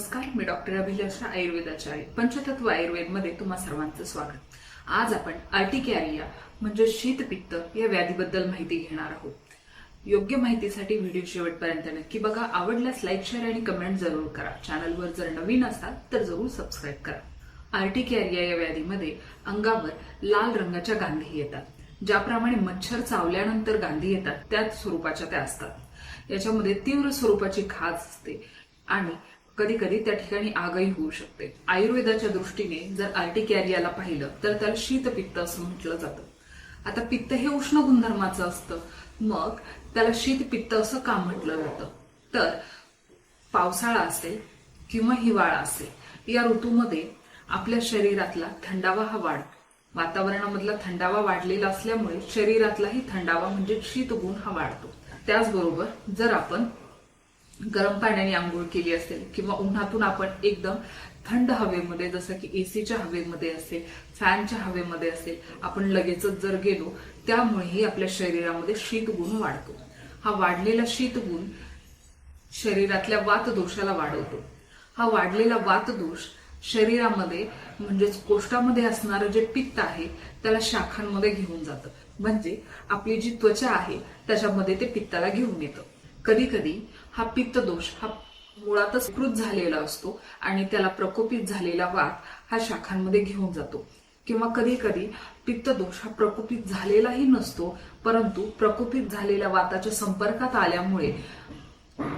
नमस्कार मी डॉक्टर अभिलाषा आयुर्वेदाचार्य पंचतत्व आयुर्वेदमध्ये तुम्हा सर्वांचं स्वागत. आज आपण आर्टिकॅरिया म्हणजे शीतपित्त या व्याधीबद्दल माहिती घेणार आहोत. योग्य माहितीसाठी व्हिडिओ शेवटपर्यंत नक्की बघा आवडल्यास लाईक शेअर आणि कमेंट जरूर करा. चॅनलवर जर नवीन असाल तर जरूर सबस्क्राईब करा. आर्टिकॅरिया या व्याधीमध्ये अंगावर लाल रंगाच्या गांधी येतात ज्याप्रमाणे मच्छर चावल्यानंतर गांधी येतात त्याच स्वरूपाच्या त्या असतात. याच्यामध्ये तीव्र स्वरूपाची खाज असते आणि कधी कधी त्या ठिकाणी आगही होऊ शकते. आयुर्वेदाच्या दृष्टीने जर आर्टिकॅरियाला पाहिलं तर त्याला शीतपित्त असं म्हटलं जातं. आता पित्त हे उष्ण गुणधर्माचं असतं. मग त्याला शीतपित्त असं का म्हटलं जातं? तर पावसाळा असेल किंवा हिवाळा असेल या ऋतूमध्ये आपल्या शरीरातला थंडावा हा वाढतो वातावरणामधला थंडावा वाढलेला असल्यामुळे शरीरातलाही थंडावा म्हणजे शीतगुण हा वाढतो. त्याचबरोबर जर आपण गरम पाण्याने आंघोळ केली असेल किंवा उन्हातून आपण एकदम थंड हवेमध्ये जसं की एसीच्या हवेमध्ये असेल फॅनच्या हवेमध्ये असेल आपण लगेचच जर गेलो त्यामुळेही आपल्या शरीरामध्ये शीतगुण वाढतो. हा वाढलेला शीतगुण शरीरातल्या वातदोषाला वाढवतो. हा वाढलेला वातदोष शरीरामध्ये म्हणजेच कोष्टामध्ये असणारं जे पित्त आहे त्याला शाखांमध्ये घेऊन जातं. म्हणजे आपली जी त्वचा आहे त्याच्यामध्ये ते पित्ताला घेऊन येतं. कधी कधी हा पित्त दोष हा मुळातच कृत झालेला असतो आणि त्याला प्रकोपित झालेला वात हा शाखांमध्ये घेऊन जातो. किंवा कधी कधी पित्तदोष हा प्रकोपित झालेलाही नसतो परंतु प्रकोपित झालेल्या वाताच्या संपर्कात आल्यामुळे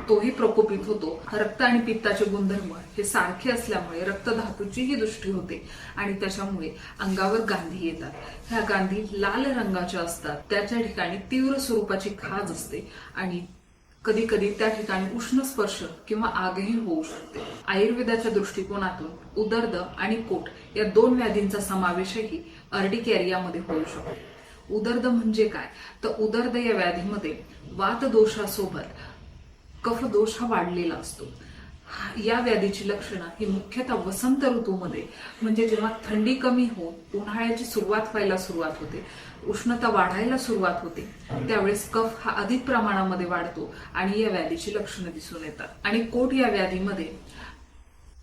तोही प्रकोपित होतो. रक्त आणि पित्ताचे गुणधर्म हे सारखे असल्यामुळे रक्तधातूचीही दृष्टी होते आणि त्याच्यामुळे अंगावर गांधी येतात. ह्या गांधी लाल रंगाच्या असतात. त्याच्या ठिकाणी तीव्र स्वरूपाची खाज असते आणि कधी कधी त्या ठिकाणी उष्ण स्पर्श किंवा आगही होऊ शकते. आयुर्वेदाच्या दृष्टिकोनातून उदर्द आणि कोट या दोन व्याधींचा समावेशही अर्डिकॅरियामध्ये होऊ शकतो. उदर्द म्हणजे काय? तर उदर्द या व्याधीमध्ये वातदोषासोबत कफदोष हा वाढलेला असतो. या व्याधीची लक्षणं ही मुख्यतः वसंत ऋतूमध्ये म्हणजे जेव्हा थंडी कमी होऊन उन्हाळ्याची सुरुवात व्हायला सुरुवात होते उष्णता वाढायला सुरुवात होते त्यावेळेस कफ हा अधिक प्रमाणामध्ये वाढतो आणि या व्याधीची लक्षणं दिसून येतात. आणि कोट या व्याधीमध्ये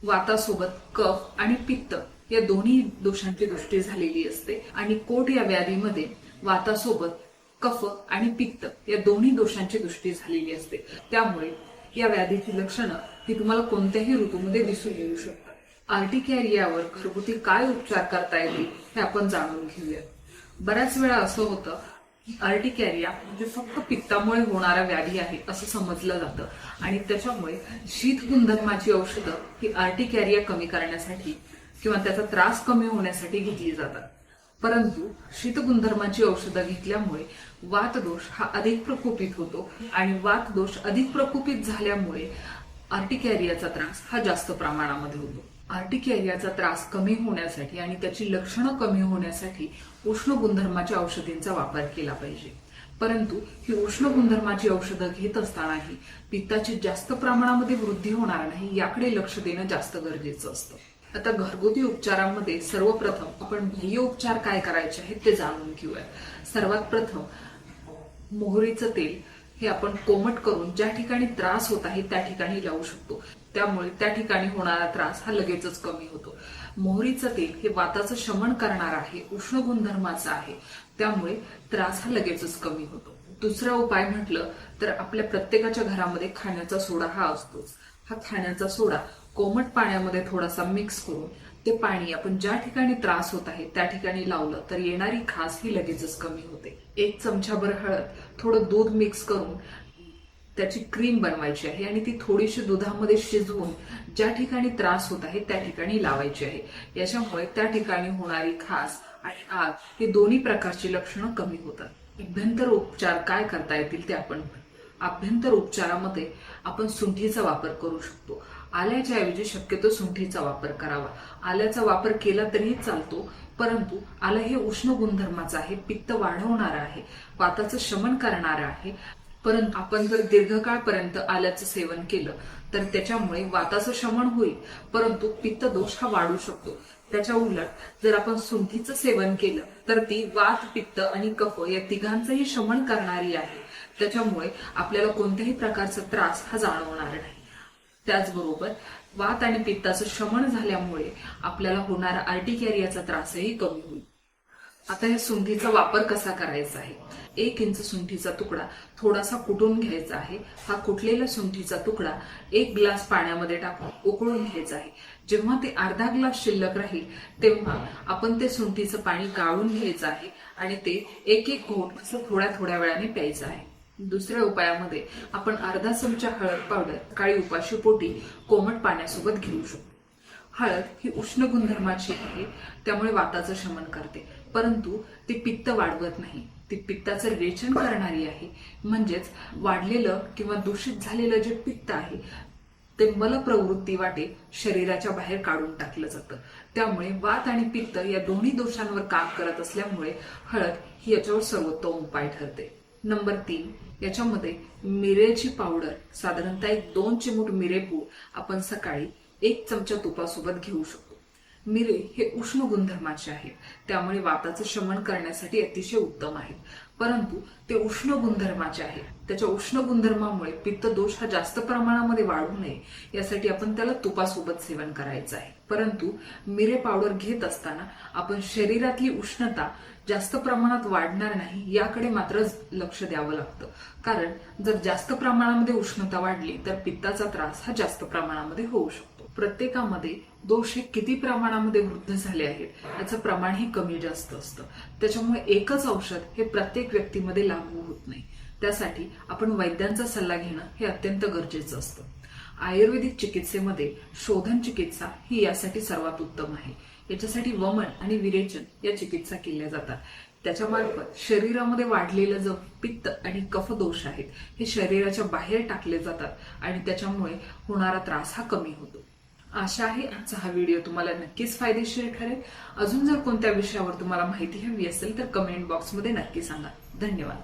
वातासोबत कफ आणि पित्त या दोन्ही दोषांची दृष्टी झालेली असते. आणि कोट या व्याधीमध्ये वातासोबत कफ आणि पित्त या दोन्ही दोषांची दृष्टी झालेली असते. त्यामुळे या व्याधीची लक्षणं ही तुम्हाला कोणत्याही ऋतूमध्ये दिसून येऊ शकतात. आर्टिकॅरियावर घरगुती काय उपचार करता येतील हे आपण जाणून घेऊया बऱ्याच वेळा असं होतं की आर्टिकॅरिया म्हणजे फक्त पित्तामुळे होणारा व्याधी आहे असं समजलं जातं. आणि त्याच्यामुळे शीत गुणधर्माची औषधं ही आर्टिकॅरिया कमी करण्यासाठी किंवा त्याचा त्रास कमी होण्यासाठी घेतली जातात. परंतु शीतगुणधर्माची औषधं घेतल्यामुळे वातदोष हा अधिक प्रकोपित होतो आणि वातदोष अधिक प्रकोपित झाल्यामुळे आर्टिकॅरियाचा त्रास हा जास्त प्रमाणामध्ये होतो. आर्टिकॅरियाचा त्रास कमी होण्यासाठी आणि त्याची लक्षणं कमी होण्यासाठी उष्ण गुणधर्माच्या औषधींचा वापर केला पाहिजे. परंतु ही उष्ण गुणधर्माची औषधं घेत असतानाही पित्ताची जास्त प्रमाणामध्ये वृद्धी होणार नाही याकडे लक्ष देणं जास्त गरजेचं असतं. आता घरगुती उपचारामध्ये सर्वप्रथम आपण बाह्य उपचार काय करायचे आहेत ते जाणून घेऊया. सर्वात प्रथम मोहरीचं तेल हे आपण कोमट करून ज्या ठिकाणी त्रास होत आहे त्या ठिकाणी लावू शकतो. त्यामुळे त्या ठिकाणी होणारा त्रास हा लगेचच कमी होतो. मोहरीचं तेल हे वाताचं शमन करणार आहे उष्ण गुणधर्माचं आहे. त्यामुळे त्रास हा लगेचच कमी होतो. दुसरा उपाय म्हटलं तर आपल्या प्रत्येकाच्या घरामध्ये खाण्याचा सोडा हा असतोच. हा खाण्याचा सोडा कोमट पाण्यामध्ये थोडासा मिक्स करून ते पाणी आपण ज्या ठिकाणी त्रास होत आहे त्या ठिकाणी लावलं तर येणारी खास ही लगेचच कमी होते. एक चमचाभर हळद थोडं दूध मिक्स करून त्याची क्रीम बनवायची आहे आणि ती थोडीशी दुधामध्ये शिजवून ज्या ठिकाणी त्रास होत आहे त्या ठिकाणी लावायची आहे. याच्यामुळे त्या ठिकाणी होणारी खास आणि आग ही दोन्ही प्रकारची लक्षणं कमी होतात. अभ्यंतर उपचार काय करता येतील ते आपण अभ्यंतर उपचारामध्ये आपण सुंठीचा वापर करू शकतो. आल्याच्या ऐवजी शक्यतो सुंठीचा वापर करावा. आल्याचा वापर केला तरीही चालतो परंतु आलं हे उष्ण गुणधर्माचं आहे पित्त वाढवणारं आहे वाताचं शमन करणारं आहे. परंतु आपण जर दीर्घकाळपर्यंत आल्याचं सेवन केलं तर त्याच्यामुळे वाताचं शमन होईल परंतु पित्त दोष हा वाढू शकतो. त्याच्या उलट जर आपण सुंठीचं सेवन केलं तर ती वात पित्त आणि कफ या तिघांचंही शमन करणारी आहे. त्याच्यामुळे आपल्याला कोणत्याही प्रकारचा त्रास हा जाणवणार नाही. त्याचबरोबर वात आणि पित्ताचं शमन झाल्यामुळे आपल्याला होणारा आर्टिकॅरियाचा त्रासही कमी होईल. आता या सुंठीचा वापर कसा करायचा आहे? एक इंच सुंठीचा तुकडा थोडासा कुटून घ्यायचा आहे. हा कुटलेला सुंठीचा तुकडा एक ग्लास पाण्यामध्ये टाकून उकळून घ्यायचा आहे. जेव्हा ते अर्धा ग्लास शिल्लक राहील तेव्हा आपण ते सुंठीचं पाणी गाळून घ्यायचं आहे आणि ते एक एक घोट असं थोड्या थोड्या वेळाने प्यायचं आहे. दुसऱ्या उपायामध्ये आपण अर्धा चमचा हळद पावडर काळी उपाशी पोटी कोमट पाण्यासोबत घेऊ शकतो. हळद ही उष्ण गुणधर्माची आहे त्यामुळे वाताचं शमन करते. परंतु ती पित्त वाढवत नाही. ती पित्ताचं रेचन करणारी आहे. म्हणजेच वाढलेलं किंवा दूषित झालेलं जे पित्त आहे ते मलप्रवृत्ती वाटे शरीराच्या बाहेर काढून टाकलं जातं. त्यामुळे वात आणि पित्त या दोन्ही दोषांवर काम करत असल्यामुळे हळद ही याच्यावर सर्वोत्तम उपाय ठरते. नंबर तीन. याच्यामध्ये मिरेची पावडर साधारणतः एक दोन चिमूट मिरेपूळ आपण सकाळी एक चमचा तुपासोबत घेऊ शकतो. मिरे हे उष्ण गुणधर्माचे आहेत. त्यामुळे वाताचं शमन करण्यासाठी अतिशय उत्तम आहेत. परंतु ते उष्ण गुणधर्माचे आहेत. त्याच्या उष्ण गुणधर्मामुळे पित्त दोष हा जास्त प्रमाणामध्ये वाढू नये यासाठी आपण त्याला तुपासोबत सेवन करायचं आहे. परंतु मिरे पावडर घेत असताना आपण शरीरातली उष्णता जास्त प्रमाणात वाढणार नाही याकडे मात्र लक्ष द्यावं लागतं. कारण जर जास्त प्रमाणामध्ये उष्णता वाढली तर पित्ताचा त्रास हा जास्त प्रमाणामध्ये होऊ शकतो. प्रत्येकामध्ये दोष हे किती प्रमाणामध्ये वृद्ध झाले आहेत याचं प्रमाण हे कमी जास्त असतं. त्याच्यामुळे एकच औषध हे प्रत्येक व्यक्तीमध्ये लागू होत नाही. त्यासाठी आपण वैद्यांचा सल्ला घेणं हे अत्यंत गरजेचं असतं. आयुर्वेदिक चिकित्सेमध्ये शोधन चिकित्सा ही यासाठी सर्वात उत्तम आहे. याच्यासाठी वमन आणि विरेचन या चिकित्सा केल्या जातात. त्याच्यामार्फत शरीरामध्ये वाढलेलं जो पित्त आणि कफ दोष आहेत हे शरीराच्या बाहेर टाकले जातात आणि त्याच्यामुळे होणारा त्रास हा कमी होतो. आशा आहे आजचा हा व्हिडिओ तुम्हाला नक्कीच फायदेशीर ठरेल. अजून जर कोणत्या विषयावर तुम्हाला माहिती हवी असेल तर कमेंट बॉक्समध्ये नक्की सांगा. धन्यवाद.